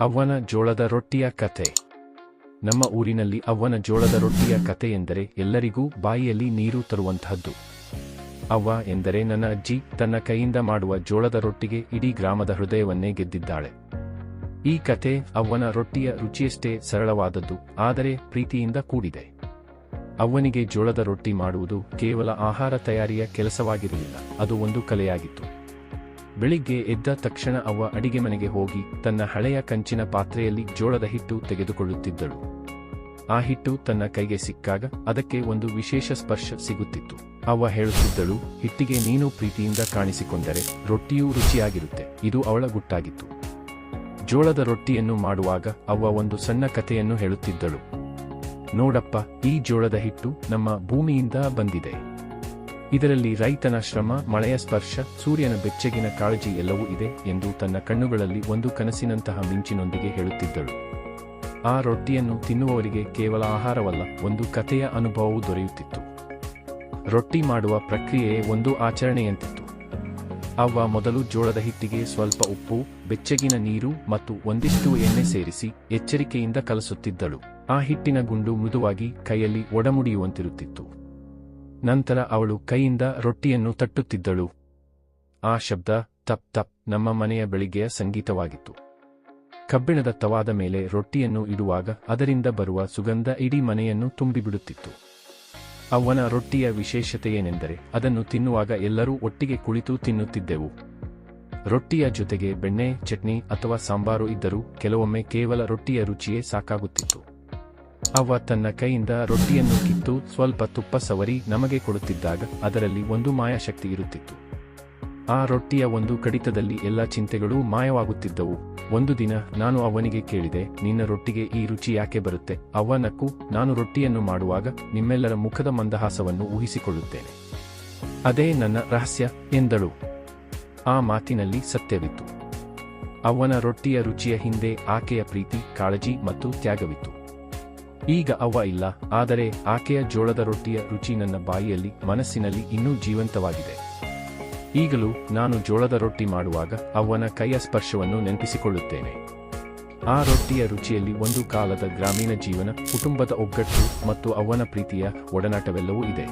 ಅವ್ವನ ಜೋಳದ ರೊಟ್ಟಿಯ ಕಥೆ. ನಮ್ಮ ಊರಿನಲ್ಲಿ ಅವ್ವನ ಜೋಳದ ರೊಟ್ಟಿಯ ಕಥೆ ಎಂದರೆ ಎಲ್ಲರಿಗೂ ಬಾಯಿಯಲ್ಲಿ ನೀರು ತರುವಂತಹದ್ದು. ಅವ್ವ ಎಂದರೆ ನನ್ನ ಅಜ್ಜಿ ತನ್ನ ಕೈಯಿಂದ ಮಾಡುವ ಜೋಳದ ರೊಟ್ಟಿಗೆ ಇಡೀ ಗ್ರಾಮದ ಹೃದಯವನ್ನೇ ಗೆದ್ದಿದ್ದಾಳೆ. ಈ ಕಥೆ ಅವ್ವನ ರೊಟ್ಟಿಯ ರುಚಿಯಷ್ಟೇ ಸರಳವಾದದ್ದು, ಆದರೆ ಪ್ರೀತಿಯಿಂದ ಕೂಡಿದೆ. ಅವ್ವನಿಗೆ ಜೋಳದ ರೊಟ್ಟಿ ಮಾಡುವುದು ಕೇವಲ ಆಹಾರ ತಯಾರಿಯ ಕೆಲಸವಾಗಿರಲಿಲ್ಲ ಅದು ಒಂದು ಕಲೆಯಾಗಿತ್ತು. ಬೆಳಿಗ್ಗೆ ಎದ್ದ ತಕ್ಷಣ ಅವ್ವ ಅಡಿಗೆ ಮನೆಗೆ ಹೋಗಿ ತನ್ನ ಹಳೆಯ ಕಂಚಿನ ಪಾತ್ರೆಯಲ್ಲಿ ಜೋಳದ ಹಿಟ್ಟು ತೆಗೆದುಕೊಳ್ಳುತ್ತಿದ್ದಳು. ಆ ಹಿಟ್ಟು ತನ್ನ ಕೈಗೆ ಸಿಕ್ಕಾಗ ಅದಕ್ಕೆ ಒಂದು ವಿಶೇಷ ಸ್ಪರ್ಶ ಸಿಗುತ್ತಿತ್ತು. ಅವ್ವ ಹೇಳುತ್ತಿದ್ದಳು, ಹಿಟ್ಟಿಗೆ ನೀನು ಪ್ರೀತಿಯಿಂದ ಕಾಣಿಸಿಕೊಂಡರೆ ರೊಟ್ಟಿಯೂ ರುಚಿಯಾಗಿರುತ್ತೆ, ಇದು ಅವಳ ಗುಟ್ಟಾಗಿತ್ತು. ಜೋಳದ ರೊಟ್ಟಿಯನ್ನು ಮಾಡುವಾಗ ಅವ್ವ ಒಂದು ಸಣ್ಣ ಕಥೆಯನ್ನು ಹೇಳುತ್ತಿದ್ದಳು. ನೋಡಪ್ಪ, ಈ ಜೋಳದ ಹಿಟ್ಟು ನಮ್ಮ ಭೂಮಿಯಿಂದ ಬಂದಿದೆ. ಇದರಲ್ಲಿ ರೈತನ ಶ್ರಮ, ಮಳೆಯ ಸ್ಪರ್ಶ, ಸೂರ್ಯನ ಬೆಚ್ಚಗಿನ ಕಾಳಜಿ ಎಲ್ಲವೂ ಇದೆ ಎಂದು ತನ್ನ ಕಣ್ಣುಗಳಲ್ಲಿ ಒಂದು ಕನಸಿನಂತಹ ಮಿಂಚಿನೊಂದಿಗೆ ಹೇಳುತ್ತಿದ್ದಳು. ಆ ರೊಟ್ಟಿಯನ್ನು ತಿನ್ನುವವರಿಗೆ ಕೇವಲ ಆಹಾರವಲ್ಲ, ಒಂದು ಕಥೆಯ ಅನುಭವವೂ ದೊರೆಯುತ್ತಿತ್ತು. ರೊಟ್ಟಿ ಮಾಡುವ ಪ್ರಕ್ರಿಯೆಯೇ ಒಂದು ಆಚರಣೆಯಂತಿತ್ತು. ಅವ್ವ ಮೊದಲು ಜೋಳದ ಹಿಟ್ಟಿಗೆ ಸ್ವಲ್ಪ ಉಪ್ಪು, ಬೆಚ್ಚಗಿನ ನೀರು ಮತ್ತು ಒಂದಿಷ್ಟು ಎಣ್ಣೆ ಸೇರಿಸಿ ಎಚ್ಚರಿಕೆಯಿಂದ ಕಲಸುತ್ತಿದ್ದಳು. ಆ ಹಿಟ್ಟಿನ ಗುಂಡು ಮೃದುವಾಗಿ ಕೈಯಲ್ಲಿ ಒಡಮುಡಿಯುವಂತಿರುತ್ತಿತ್ತು. ನಂತರ ಅವಳು ಕೈಯಿಂದ ರೊಟ್ಟಿಯನ್ನು ತಟ್ಟುತ್ತಿದ್ದಳು. ಆ ಶಬ್ದ ತಪ್ ತಪ್ ನಮ್ಮ ಮನೆಯ ಬೆಳಿಗ್ಗೆಯ ಸಂಗೀತವಾಗಿತ್ತು. ಕಬ್ಬಿಣದ ತವಾದ ಮೇಲೆ ರೊಟ್ಟಿಯನ್ನು ಇಡುವಾಗ ಅದರಿಂದ ಬರುವ ಸುಗಂಧ ಇಡೀ ಮನೆಯನ್ನು ತುಂಬಿಬಿಡುತ್ತಿತ್ತು. ಅವನ ರೊಟ್ಟಿಯ ವಿಶೇಷತೆಯೇನೆಂದರೆ ಅದನ್ನು ತಿನ್ನುವಾಗ ಎಲ್ಲರೂ ಒಟ್ಟಿಗೆ ಕುಳಿತು ತಿನ್ನುತ್ತಿದ್ದೆವು. ರೊಟ್ಟಿಯ ಜೊತೆಗೆ ಬೆಣ್ಣೆ, ಚಟ್ನಿ ಅಥವಾ ಸಾಂಬಾರು ಇದ್ದರೂ ಕೆಲವೊಮ್ಮೆ ಕೇವಲ ರೊಟ್ಟಿಯ ರುಚಿಯೇ ಸಾಕಾಗುತ್ತಿತ್ತು. ಅವ್ವ ತನ್ನ ಕೈಯಿಂದ ರೊಟ್ಟಿಯನ್ನು ಕಿತ್ತು ಸ್ವಲ್ಪ ತುಪ್ಪ ಸವರಿ ನಮಗೆ ಕೊಡುತ್ತಿದ್ದಾಗ ಅದರಲ್ಲಿ ಒಂದು ಮಾಯಾಶಕ್ತಿ ಇರುತ್ತಿತ್ತು. ಆ ರೊಟ್ಟಿಯ ಒಂದು ಕಡಿತದಲ್ಲಿ ಎಲ್ಲ ಚಿಂತೆಗಳೂ ಮಾಯವಾಗುತ್ತಿದ್ದವು. ಒಂದು ದಿನ ನಾನು ಅವನಿಗೆ ಕೇಳಿದೆ, ನಿನ್ನ ರೊಟ್ಟಿಗೆ ಈ ರುಚಿ ಯಾಕೆ ಬರುತ್ತೆ? ಅವನಕ್ಕೂ ನಾನು ರೊಟ್ಟಿಯನ್ನು ಮಾಡುವಾಗ ನಿಮ್ಮೆಲ್ಲರ ಮುಖದ ಮಂದಹಾಸವನ್ನು ಊಹಿಸಿಕೊಳ್ಳುತ್ತೇನೆ. ಅದೇ ನನ್ನ ರಹಸ್ಯ, ಎಂದಳು. ಆ ಮಾತಿನಲ್ಲಿ ಸತ್ಯವಿತ್ತು. ಅವನ ರೊಟ್ಟಿಯ ರುಚಿಯ ಹಿಂದೆ ಆಕೆಯ ಪ್ರೀತಿ, ಕಾಳಜಿ ಮತ್ತು ತ್ಯಾಗವಿತ್ತು. ಈಗ ಅವ ಇಲ್ಲ, ಆದರೆ ಆಕೆಯ ಜೋಳದ ರೊಟ್ಟಿಯ ರುಚಿ ನನ್ನ ಬಾಯಿಯಲ್ಲಿ, ಮನಸ್ಸಿನಲ್ಲಿ ಇನ್ನೂ ಜೀವಂತವಾಗಿದೆ. ಈಗಲೂ ನಾನು ಜೋಳದ ರೊಟ್ಟಿ ಮಾಡುವಾಗ ಅವನ ಕೈಯ ಸ್ಪರ್ಶವನ್ನು ನೆನಪಿಸಿಕೊಳ್ಳುತ್ತೇನೆ. ಆ ರೊಟ್ಟಿಯ ರುಚಿಯಲ್ಲಿ ಒಂದು ಕಾಲದ ಗ್ರಾಮೀಣ ಜೀವನ, ಕುಟುಂಬದ ಒಗ್ಗಟ್ಟು ಮತ್ತು ಅವನ ಪ್ರೀತಿಯ ಒಡನಾಟವೆಲ್ಲವೂ ಇದೆ.